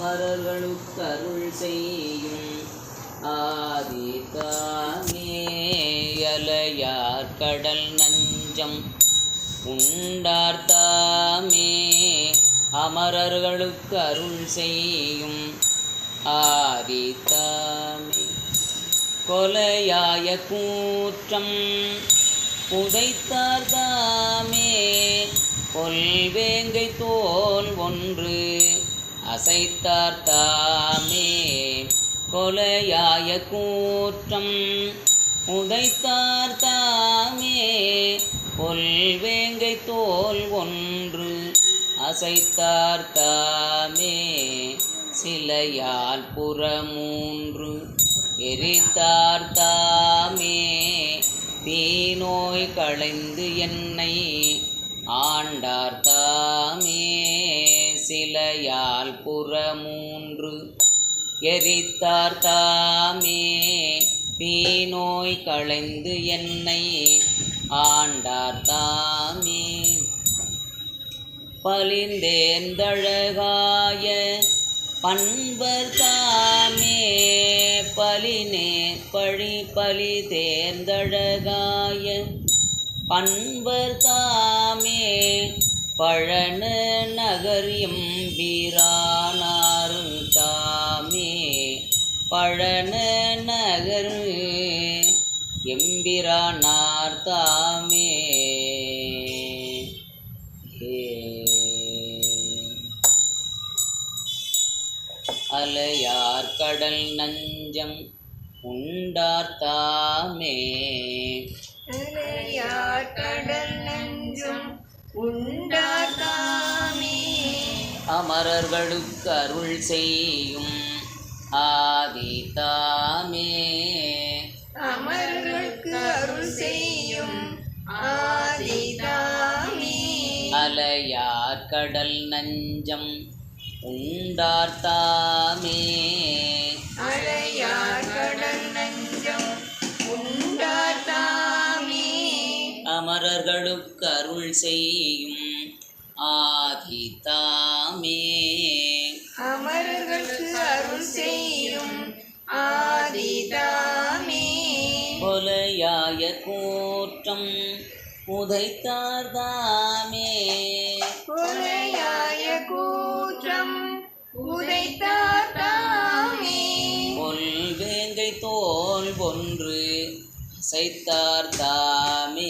அமரர்களுக்கருள் செய்யும் ஆதிதாமேயலையார் கடல் நஞ்சம். உண்டார்த்தாமே அமரர்களுக்கு அருள் செய்யும் ஆதித்தாமே கொலையாய கூற்றம் புதைத்தார்தாமே. கொல்வேங்கை தோல் ஒன்று அசைத்தார்தாமே கொலையாய கூற்றம் உதைத்தார்தாமே கொல்வேங்கை தோல் ஒன்று அசைத்தார்தாமே சிலையால் புறமூன்று எரித்தார்தாமே தீநோய் களைந்து என்னை ஆண்டார்தாமே சிலையால் புறமூன்று எரித்தார் தாமே. தீநோய் களைந்து என்னை ஆண்டார் தாமே. பலிந்தேந்தழகாய பண்பர் தாமே. பலினே பழி பலி தேர்ந்தழகாய பண்பர் தாமே. பழனு நகர் எம்பிரானார் தாமே. பழனு நகர் எம்பிரானார் தாமே. அலையார் கடல் நஞ்சம் உண்டார் தாமே. அலையார் கடல் அமரர்களுக்கு அருள் செய்யும் ஆதிதாமே அமர்களுக்கு அருள் செய்யும் ஆதிதாமே அலையார் கடல் நஞ்சம் உண்டார்த்தாமே அலையார் கடல் நஞ்சம் உண்டாகாமே அமரர்களுக்கு அருள் செய்யும் ஆதிதாமே. அமர்களுக்கு அருள் செய்யும் ஆதிதாமே. கொலையாய கூற்றம் உதைத்தார்தாமே கொலையாய கூற்றம் உதைத்தாமே கொல்வேங்கை தோல் ஒன்று அசைத்தார்தாமே.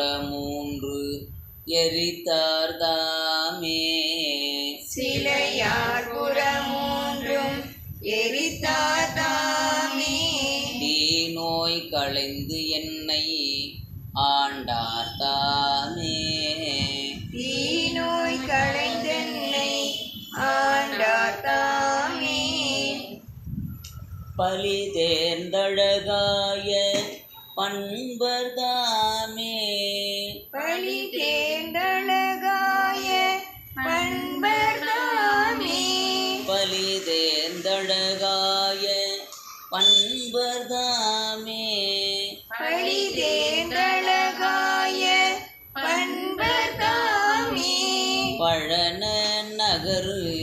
புறமூன்று எரித்தார்தாமே. சிலையார் புறமூன்றும் எரித்தாமே தீநோய் களைந்து என்னை ஆண்டார்தாமே. தீநோய் களைந்தென்னை ஆண்டாத்தாமே பலி தேர்ந்தழகாய பண்பர்தாமே. பலி தேர்ந்தழகாய பண்பர்தாமே. பலி தேர்ந்தழகாய பண்பர்தாமே. பலி தேர்ந்தழகாய பண்பர்தாமே. பழன நகரு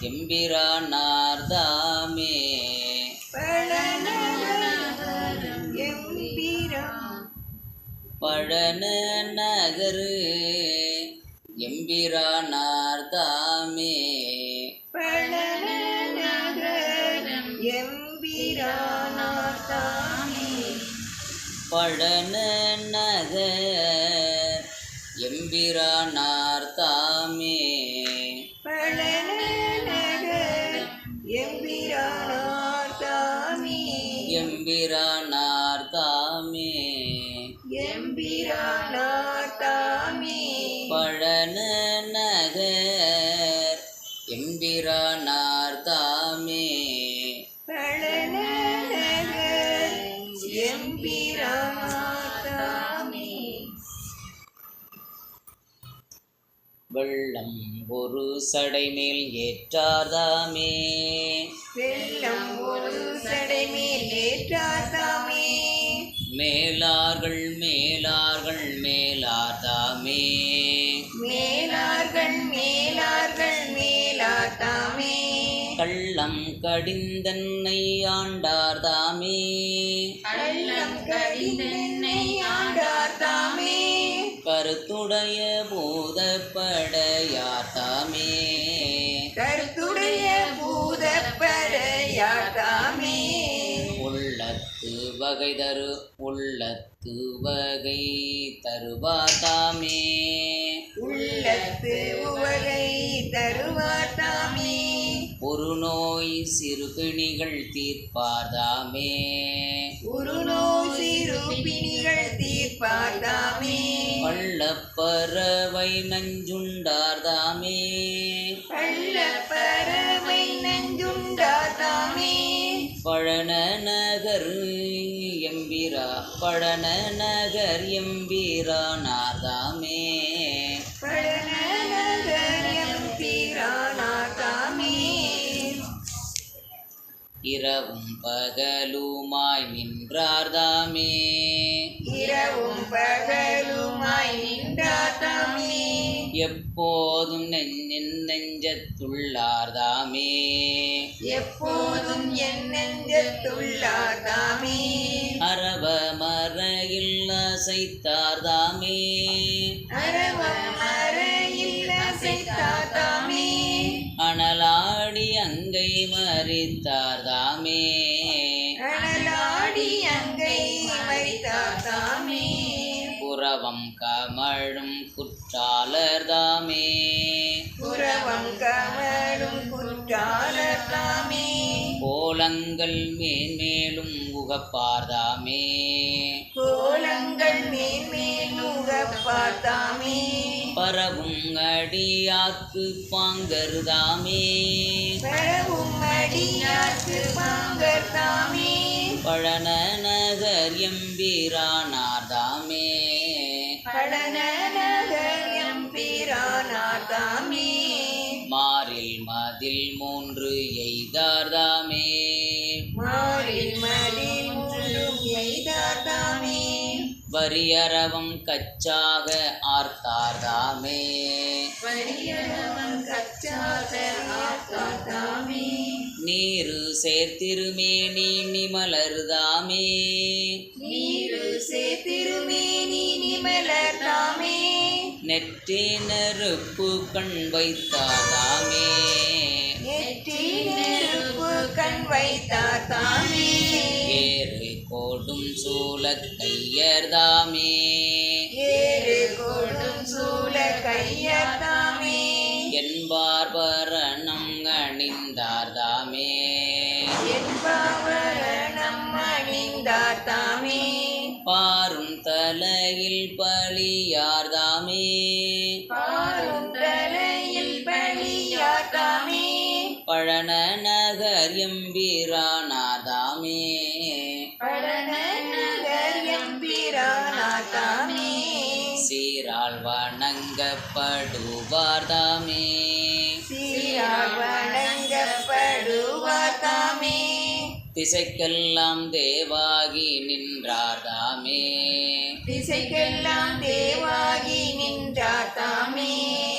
எம்பிரானார்தாமே பழன நகரு. எம்பிரானார்தாமே பழநகரம் எம்பிரானார்தாமே பழன நகர். எம்பிரானார்தாமே பழநகர் வெள்ளம் ஒரு சடை மேல் ஏற்றார்தாமே. வெள்ளம் ஒரு சடை மேல் ஏற்றாதாமே மேலார்கள் மேலார்கள் மேலாதாமே மேலார்கள் மேலார்கள் மேலாட்டாமே கள்ளம் கடிந்தன்னை ஆண்டார்தாமே. கள்ளம் கடிந்தென்னை ஆண்டார்தாமே. கருத்துடைய பூதப்படையார்தாமே கருத்துடைய பூதப்படையாட்டாமே உள்ளத்து வகை தரு உள்ளத்து வகை தருவார்தாமே உள்ளத்து உவகை தருவாட்டாமே ஒரு நோய் சிறுபிணிகள் தீர்ப்பார்தாமே. உருநோ சிறுபிணிகள் தீர்ப்பாட்டாமே பள்ளப்பறவை நஞ்சுண்டார்தாமே. பள்ள பறவை நஞ்சுண்டாட்டாமே பழன நகர் எம்பிரா பழன நகர் எம்பிரானார்தாமே இரவும் பகலுமாய் நின்றார்தாமே. இரவும் பகலுமாய் நின்றாட்டாமே எப்போதும் நெஞ்சின் நெஞ்சத்துள்ளார்தாமே. எப்போதும் என் நெஞ்சத்துள்ளாட்டாமே அரவ மறையில் அசைத்தார்தாமே. அரவம் அறையில் அசைத்தாட்டாமே அனலாடி அங்கை மறித்தார்தாமே. கோலங்கள் மேன்மேலும் உகப்பார்தாமே. கோலங்கள் மேன்மேல் பார்த்தாமே பரவும் அடியாக்கு பாங்கருதாமே. பரவும் அடியாக்கு பாங்கர்தாமே. பழன நகர் எம்பிரானார்தாமே. படன நகரம் பிரானாதாமே மாறில் மதில் மூன்று மாறில் மடி முழும் எய்தாதாமே வரியரவம் கச்சாக ஆர்த்தார்தாமே. வடியவன் கச்சாத ஆத்தாதாமே நீரு சேர்த்திருமேனி நிமலருதாமே நீரு சேத்திருமேனி நிமலர்தாமே நெற்றி நெருப்பு கண் வைத்தாதாமே. கண் வைத்தாதாமே ஏறு கோடும் சூல கையர்தாமே ஏறு கொடும் சூல கையத்தாமே என்பார்பரணம் அணிந்தார்தாமே என்பவரணம் அணிந்தாதாமே பாரும் தலையில் பழியார்தாமே எம்பிரானாதாமே எம்பிரானாதாமே. சீரால் வணங்கப்படுவார்தாமே. சீரால் வணங்கப்படுவாதாமே திசைக்கெல்லாம் தேவாகி நின்றார்தாமே. திசைக்கெல்லாம் தேவாகி நின்றாதாமே ஆறாமுதம்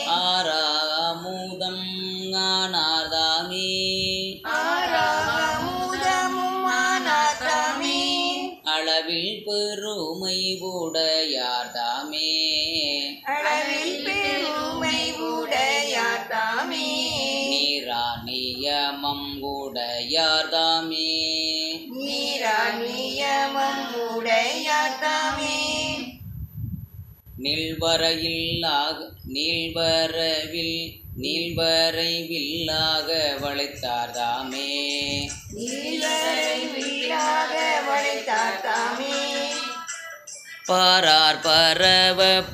உடையார்தாமே. நீரா நியமம் உடையாதாமே நீள்வரையில்லாக நீள்வரவில் நீள்வரைவில்லாக வளைத்தார்தாமே. வளைத்தாதாமே பாரார் பரவப்படுவார்தாமே.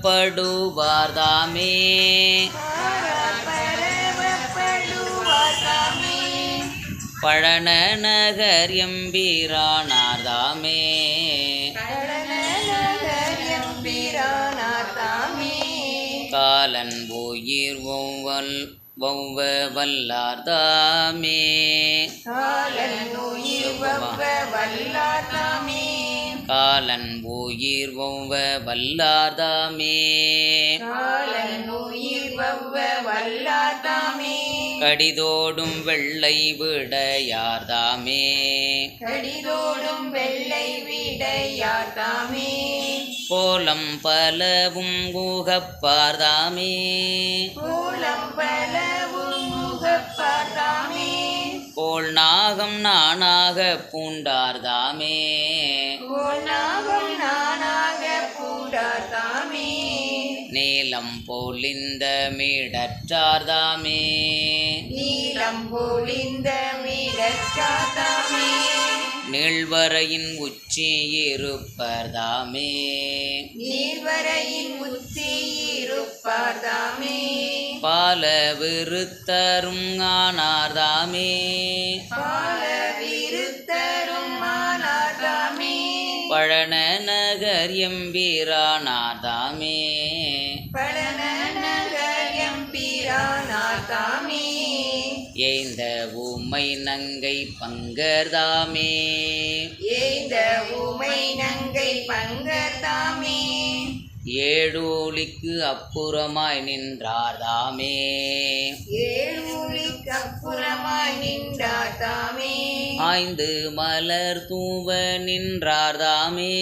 பழன நகர் எம்பிரானார்தாமே. தாமே காலன் உயிர் ஒவ்வல் ஒவ்வ வல்லார் தாமே காலன் உயிர் வவ்வ வல்லாதாமே காலன் உயிர் ஒவ்வ வல்லார்தாமே. காலன் உயிர் வவ்வ கடிதோடும் வெள்ளை விடையார்தாமே. கடிதோடும் வெள்ளை விடையாதாமே கோலம் பலவும் ஊகப்பார்தாமே. கோலம் பலவும் முகப்பாதாமே கோள் நாகம் நானாக பூண்டார்தாமே. கோலாகம் நானாக நீலம் போலிந்த மீடற்றார்தாமே நீலம் போலிந்த மீடற்றார்தாமே நீள்வரையின் உச்சி இருப்பர்தாமே. நீர்வரையின் உச்சி இருப்பர்தாமே பால விருத்தரும் ஆனார்தாமே. பால விருத்தரும் ஆனார்தாமே பழன நகர் எம்பீரானார்தாமே. உமை நங்கை பங்கர்தாமே. ஏந்த உமை நங்கை பங்கர்தாமே. ஏழூலிக்கு அப்புறமாய் நின்றார்தாமே. ஏழுலிக்கு அப்புறமாய் நின்றாதாமே ஆய்ந்து மலர் தூவ நின்றார்தாமே.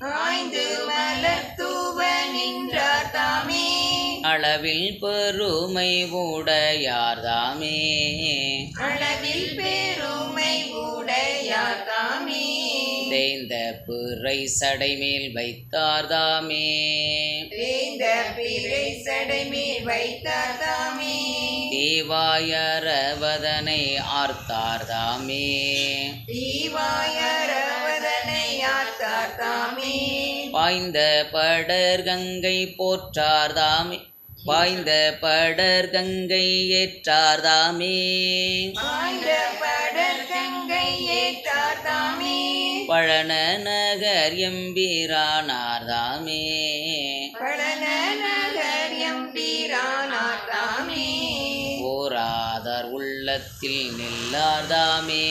ஆய்ந்து மலர் தூவ நின்றாதாமே அளவில் பெருமை உடையார்தாமே. அளவில் பெருமை உடையாதாமே தேய்ந்த பிறை சடைமேல் வைத்தார்தாமே. வேந்த பிறை சடைமேல் வைத்தாதாமே தீவாயரவதனை ஆர்த்தார்தாமே. தீவாயரவதனை ஆத்தாதாமே பாய்ந்த படர் கங்கை போற்றார்தாமே. பாய்ந்த படர் கங்கை ஏற்றார்தாமே பழன நகர் எம்பீரானார்தாமே பழன நகர் எம்பீரானாதாமே ஓராதர் உள்ளத்தில் நில்லார்தாமே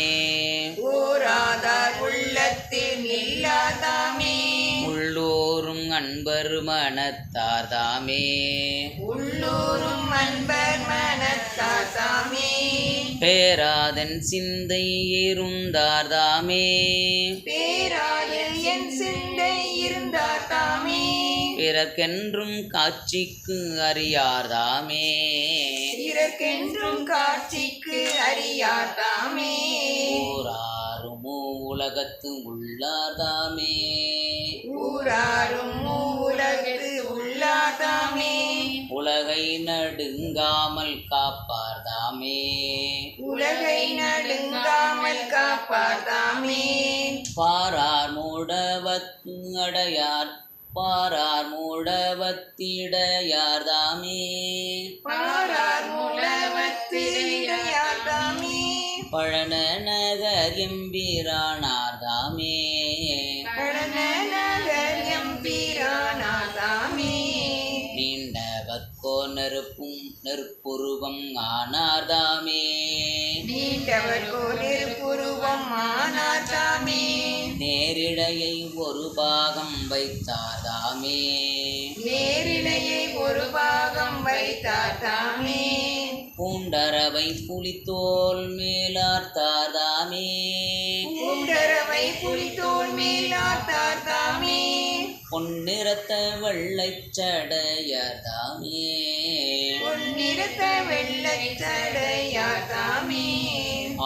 ஓராதார் உள்ளத்தில் நில்லாதாமே அன்பர் மனத்தார்தாமே. உள்ளூரும் அன்பர் மனத்தாதாமே பேராதன் சிந்தை இருந்தார்தாமே. பேராயில் என் சிந்தை இருந்தாதாமே பிறர்க்கென்றும் காட்சிக்கு அறியார்தாமே. பிறர்க்கென்றும் காட்சிக்கு அறியாதாமே ஓராறுமோ உலகத்து உள்ளார்தாமே. உலகு உள்ளாதாமே உலகை நடுங்காமல் காப்பார்தாமே. உலகை நடுங்காமல் காப்பாதாமே பாரார் மூடவத்து அடையார் பாரார் மூடவத்திடையார்தாமே பாரார் மூலவத்திடையாதாமே பழன நகர் எம்பிரானார்தாமே நெருப்புருவம் ஆனார்தாமே நீண்டவர் நெருப்புருவம் ஆனாதாமே நேரிடையை ஒரு பாகம் வைத்தார்தாமே. நேரிடையை ஒரு பாகம் வைத்தாதாமே பூண்டரவை புலித்தோல் மேலார்த்தார்தாமே. பூண்டரவை புலித்தோல் மேலாத்தாதாமே பொன்னிறத்த வெள்ளைச் சடையர்தாமே. பொன்னிறத்த வெள்ளச்சடையாதாமே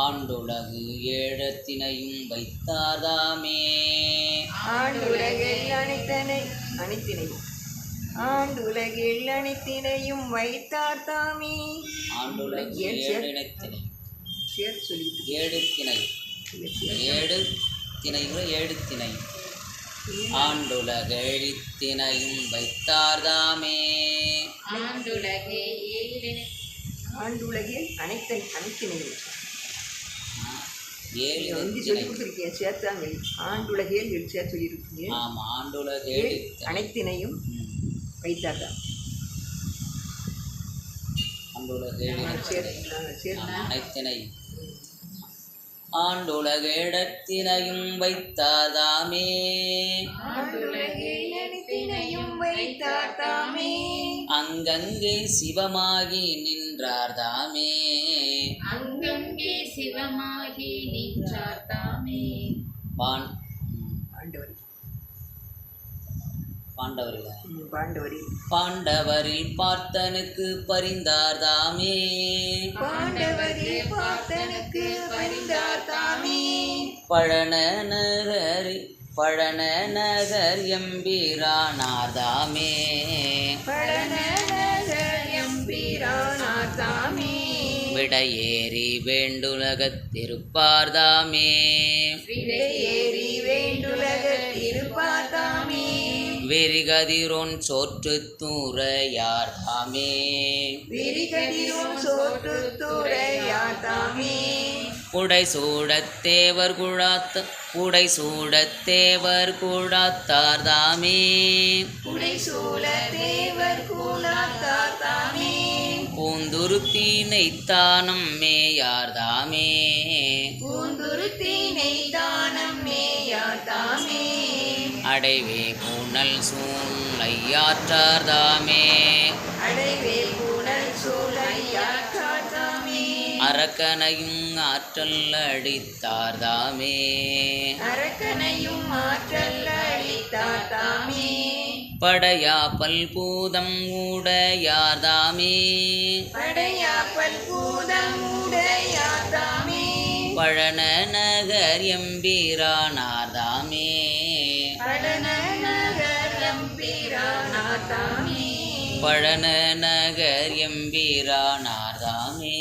ஆண்டுலகு ஏழத்தினையும் வைத்தார்தாமே ஆண்டுலகில் அனைத்தனை அனைத்தினையும் ஆண்டுலகில் அனைத்தினையும் வைத்தாதாமே ஆண்டுலகு ஏழினத்தினை சேர்த்து சொல்லிட்டு. ஏழு திணை ஏழு திணைகள் ஏழு திணை ஆண்டுலக எழுத்தினையும் வைத்தார்தாமே. ஆண்டுலகே ஆண்டுலகில் அனைத்தனை அனைத்தினையும் ஏழு வந்து சொல்லி கொடுத்துருக்கீங்க சேர்த்தாங்க ஆண்டுலகில் சேர்த்து சொல்லியிருக்கீங்க ஆமாம் ஆண்டுலக அனைத்தினையும் வைத்தாதான் ஆண்டுலக சேர்த்து எழுத்தினை நாங்கள் சேர்த்து அனைத்தினை. ஆண்டுலகிடத்தினையும் வைத்தாதாமே. ஆண்டுலகில் அனைத்தினையும் வைத்தார் தாமே அங்கங்கே சிவமாகி நின்றார்தாமே. அங்கங்கே சிவமாகி நின்றார் தாமே பாண்டவர்கள் ம், பாண்டவரில் பாண்டவரில் பார்த்தனுக்கு பரிந்தார்தாமே. பாண்டவரில் பார்த்தனுக்கு பரிந்தார் தாமே பழன நகரி பழன நகர் எம்பிரானார்தாமே. பழன நகர் எம்பிரானார் தாமே விடையேறி வேண்டுலகத்திருப்பார்தாமே விடையேறி வேண்டுலகத் இருப்பார் தாமே வெறிகதிரோன் சோற்று தூரையார்தாமே விரிகதிரும் சோற்று துறையார் தாமே. புடை சூடத்தேவர் குழாத்த புடை சூடத்தேவர் குழாத்தார்தாமே குடை சூழ தேவர் கூலாத்தார் தாமே. பூந்துருத்தீனை தானம் மேயார்தாமே பூந்துருத்தினை தானம் மேயார் தாமே. அடைவே பூனல் கூடல் சூழையாற்றார் தாமே அரக்கனையும் ஆற்றல் அடித்தார்தாமே. அரக்கனையும் ஆற்றல் அளித்தார் தாமே படையா பல்பூதம் உடையார்தாமே. படையாப்பல் பூதம் உடையார் தாமே பழன நகர் எம்பிரானார்தாமே படன பழன நகர் எம்பிரானார்தாமே